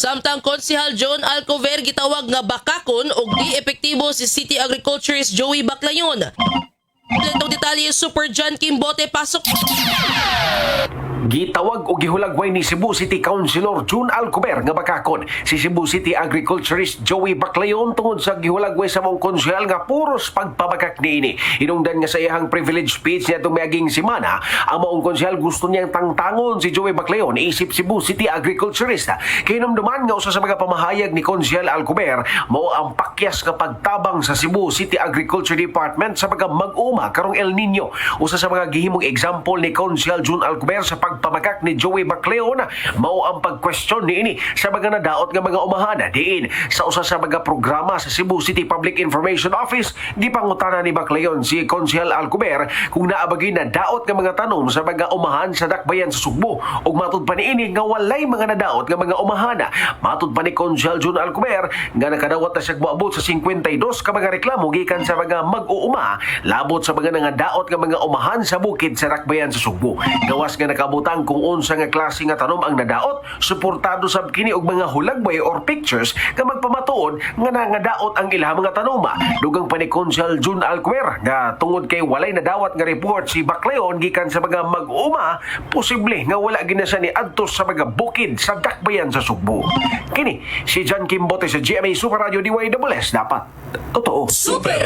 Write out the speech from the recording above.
Samtang konsehal John Alcover gitawag nga bakakon og di epektibo si City Agriculturist Joey Baclayon. Itong detalye Super John Kimbote pasok. Gitawag o gihulagway ni Cebu City Councilor June Alcober nga bakakon si Cebu City Agriculturist Joey Baclayon tungod sa gihulagway sa mong konsyal nga puros pagpabakak niini. Inungdan nga sa iyang privilege speech niya tumiyaging simana, ang maong konsyal gusto niyang tangtangon si Joey Baclayon isip Cebu City Agriculturist. Kinumduman nga usa sa mga pamahayag ni konsyal Alcober mao ang pakyas nga pagtabang sa Cebu City Agriculture Department sa mga mag-uma karong El Nino. Usa sa mga gihimong example ni konsyal June Alcober sa pagpamakak ni Joey Bacleon mao ang pag-question niini sa mga nadaot nga mga umahana. Diin sa usa sa mga programa sa Cebu City Public Information Office gipangutana ni Bacleon si Konsyal Alcober kung naabagi na daot nga mga tanom sa mga umahan sa dakbayan sa Sugbo. Ug matud pa niini nga walay mga nadaot nga mga umahana. Matud pa ni Konsyal June Alcober nga nakadawat na siya moabot sa 52 ka mga reklamo gikan sa mga mag-uuma labot sa mga nangadaot nga mga umahan sa bukid sa dakbayan sa Sugbo. Gawas nga nakabutang kung unsa nga klase nga tanom ang nadaot suportado sab kini og mga hulagbay or pictures nga magpamatuod nga nangadaot ang ilang mga tanoma dugang pa ni Konsyal June Alcuer nga tungod kay walay nadawat nga report si Bacleon gikan sa mga mag-uma posible nga wala gina ni adtos sa mga bukid sa dakbayan sa Sugbo. Kini si John Kimbote sa GMA Super Radio DYWS dapat totoo. Super